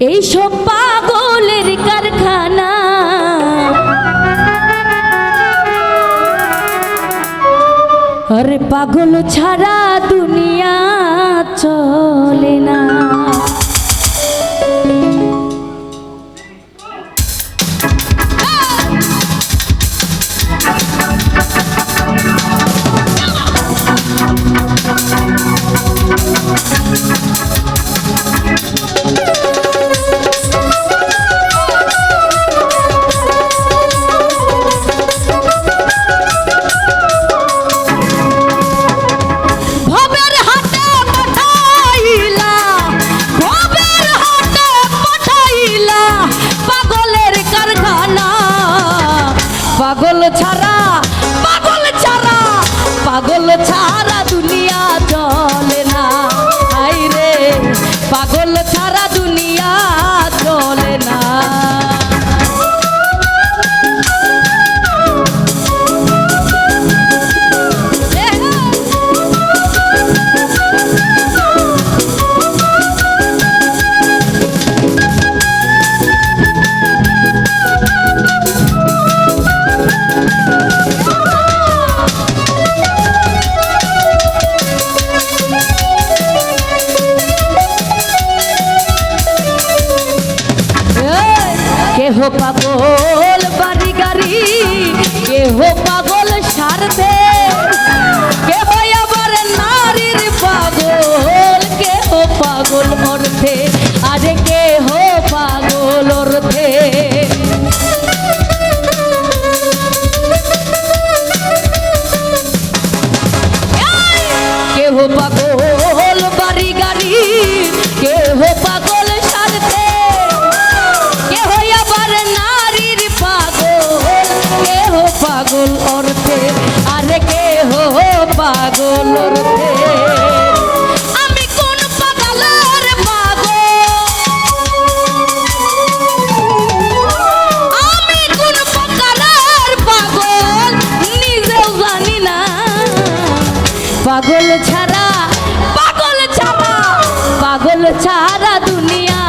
এইসব পাগলের কারখানা। আরে পাগল ছাড়া দুনিয়া পাগল ছাড়া পাগল ছাড়া কেহ পাগল বাড়ি গাড়ি কেহ পাগল সারতে। পাগলের পাগল আমি ছাড়া পাগল ছাড়া পাগল ছাড়া দুনিয়া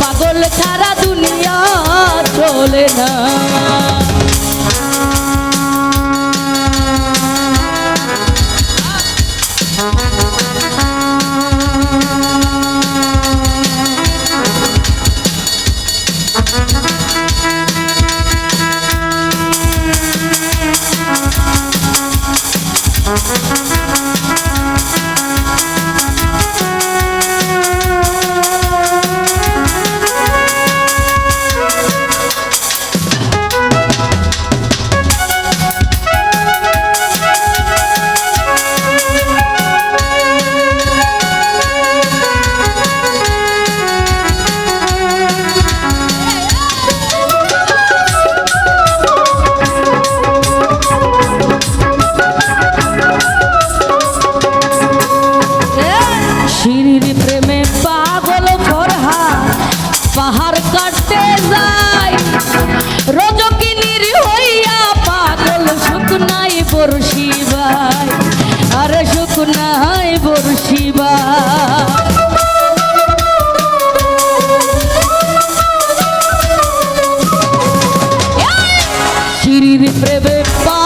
পাগল ছাড়া দুনিয়া চলে আরে বর্ষিবা শিরির প্রেমে পাগল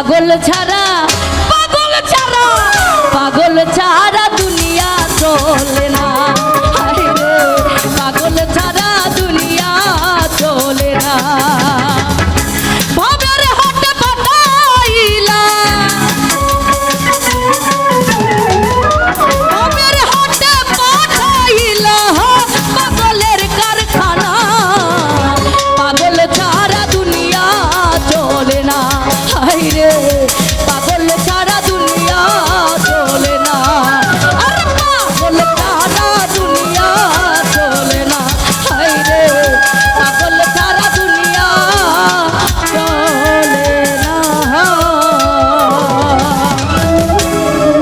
পাগল ছাড়া